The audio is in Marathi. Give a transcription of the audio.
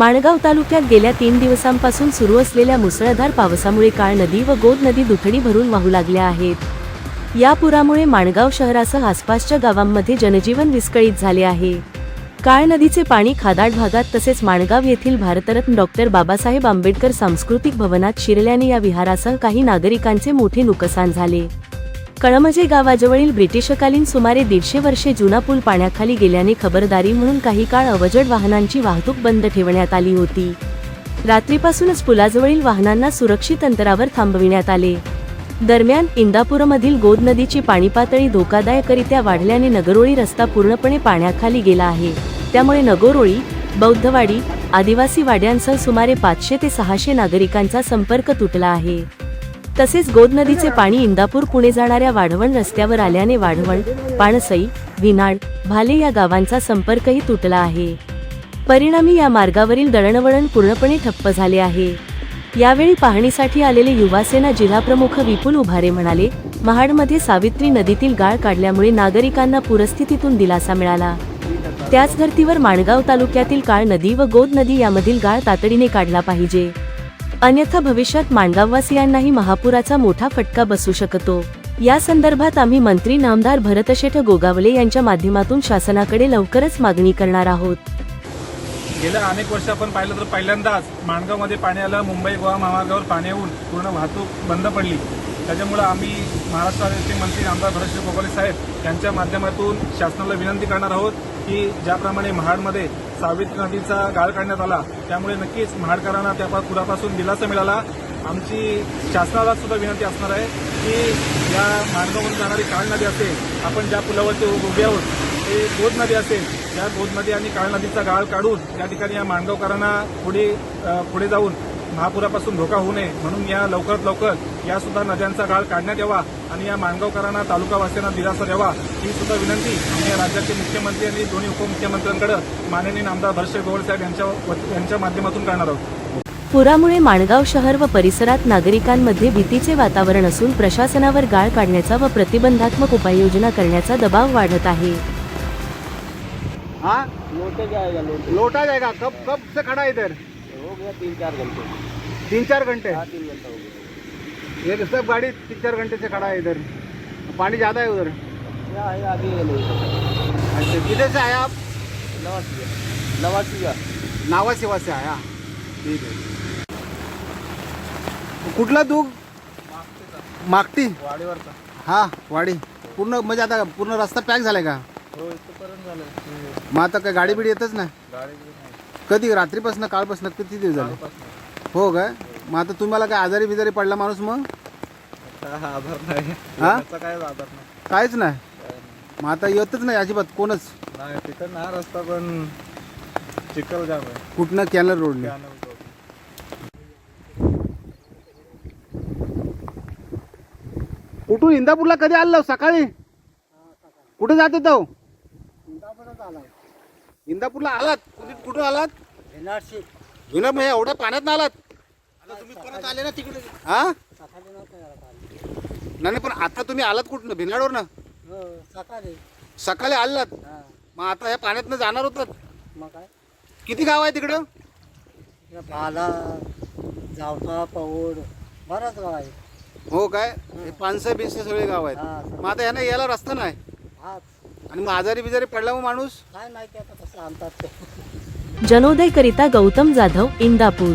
माणगाव तालुक्यात गेल्या तीन दिवसांपासून सुरू असलेल्या मुसळधार पावसामुळे काळ नदी व गोद नदी दुथडी भरून वाहू लागल्या आहेत. या पुरामुळे माणगाव शहरासह आसपासच्या गावांमध्ये जनजीवन विस्कळीत झाले आहे. काळ नदीचे पाणी खादाड भागात तसेच माणगाव येथील भारतरत्न डॉक्टर बाबासाहेब आंबेडकर सांस्कृतिक भवनात शिरल्याने या विहारासह काही नागरिकांचे मोठे नुकसान झाले. कळमजे गावाजवळील ब्रिटिशकालीन सुमारे दीडशे वर्षे जुना पूल पाण्याखाली गेल्याने खबरदारी म्हणून काही काळ अवजड वाहनांची वाहतूक बंद ठेवण्यात आली होती. रात्रीपासूनच पुलाजवळील वाहनांना सुरक्षित अंतरावर थांबविण्यात आले. दरम्यान इंदापूरमधील गोद नदीची पाणी पातळी धोकादायकरित्या वाढल्याने नगरोळी रस्ता पूर्णपणे पाण्याखाली गेला आहे. त्यामुळे नगरोळी बौद्धवाडी आदिवासी वाड्यांसह सुमारे पाचशे ते सहाशे नागरिकांचा संपर्क तुटला आहे. तसेच गोद नदीचे पाणी इंदापूर पुणे जाणाऱ्या वाढवण रस्त्यावर आल्याने वाढवण पाणसई विनाड भाले या गावांचा संपर्कही तुटला आहे. परिणामी या मार्गावरील दळणवळण पूर्णपणे ठप्प झाले आहे. यावेळी पाहणीसाठी आलेले युवासेना जिल्हाप्रमुख विपुल उभारे म्हणाले महाडमध्ये सावित्री नदीतील गाळ काढल्यामुळे नागरिकांना पूरस्थितीतून दिलासा मिळाला. त्याच धर्तीवर माणगाव तालुक्यातील काळ नदी व गोद नदी यामधील गाळ तातडीने काढला पाहिजे. अन्यथा भविष्यात माणगाववासियांनाही महापुराचा मोठा फटका बसू शकतो. या संदर्भात आम्ही मंत्री नामदार भरतशेठ गोगावले यांच्या माध्यमातून शासनाकडे लवकरच मागणी करणार आहोत. गेल्या अनेक वर्ष आपण पाहिलं तर पहिल्यांदाच माणगावमध्ये पाणी आलं मुंबई गोवा महामार्गावर पाणी येऊन पूर्ण वाहतूक बंद पडली. त्याच्यामुळं आम्ही महाराष्ट्राचे मंत्री आमदार भरतश्री गोगावले साहेब यांच्या माध्यमातून शासनाला विनंती करणार आहोत की ज्याप्रमाणे महाडमध्ये सावित्री नदीचा गाळ काढण्यात आला त्यामुळे नक्कीच महाडकरांना त्या पुरापासून दिलासा मिळाला. आमची शासनाला सुद्धा विनंती असणार आहे की या माणगावून जाणारी काळ नदी असेल आपण ज्या पुलावरती उभे आहोत ते गोद नदी असेल या गोद नदी आणि काळ नदीचा गाळ काढून या ठिकाणी या माणगावकरांना पुढे पुढे जाऊन महापुरापासून धोका होऊ नये म्हणून या लवकरात लवकर या सुद्धा नद्यांचा गाळ काढण्यात यावा आणि या माणगावकरांना तालुकावासियांना दिलासा द्यावा ही सुद्धा विनंती. आम्ही या राज्याचे मुख्यमंत्री आणि दोन्ही उपमुख्यमंत्र्यांकडे माननीय नामदार भरशे गोवळ साहेब यांच्या यांच्या माध्यमातून करणार आहोत. पुरामुळे माणगाव शहर व परिसरात नागरिकांमध्ये भीतीचे वातावरण असून प्रशासनावर गाळ काढण्याचा व प्रतिबंधात्मक उपाययोजना करण्याचा दबाव वाढत आहे. हाँ? लोटे जाएगा लोटे. लौटा जाएगा कब कब से खड़ा इधर हो गया तीन चार घंटे. तीन चार घंटे हाँ तीन घंटा हो गया ये सब गाड़ी तीन चार घंटे से खड़ा है इधर. पानी ज़्यादा है उधर. है आगे नहीं अच्छा किधर से आया आप? नवासी नवासी का नावा सेवा से आया ठीक आहे. कुठला तू मागटी वाडीवरचा. हा वाडी. पूर्ण म्हणजे आता पूर्ण रस्ता पॅक झालाय का? हो इथपर्यंत झालं मग आता काय गाडी बिडी येतच ना गाडी कधी? रात्रीपासून कालपासून किती दिवस झाले? हो काय मग आता तुम्हाला काय आजारी बिजारी पडला माणूस मग? आधार नाही. हा? त्याचा काय आधार नाही. काहीच नाही? मग आता येतच नाही अजिबात कोणच? नाही तिकडं ना रस्ता पण चिखल जाम आहे. कुठनं? कॅनल रोडने. त्यानंतर कुठून? इंदापूरला कधी आलो सकाळी? कुठे जात होतो? इंदापूरला आलात? कुठे- कुठून आलात? विना मग एवढ्या पाण्यात ना आलात? आता तुम्ही परत आले ना तिकडे. हा? नाही नाही, पण आता तुम्ही आलात कुठनं? भिनाडवर ना सकाळी सकाळी आलात? मग आता ह्या पाण्यातनं जाणार होतात? मग काय? किती गाव आहे तिकडं? भाला जावता पौड बराच गाव आहे. हो काय? हे. पानसं बिनसं सगळे गाव आहेत. हा मग आता यांना यायला रस्ता नाही? हाच. आणि मग आजारी बिजारी पडला मग माणूस? काय माहिती आता कसं आणतात ते. जनोदय करिता गौतम जाधव इंदापूर.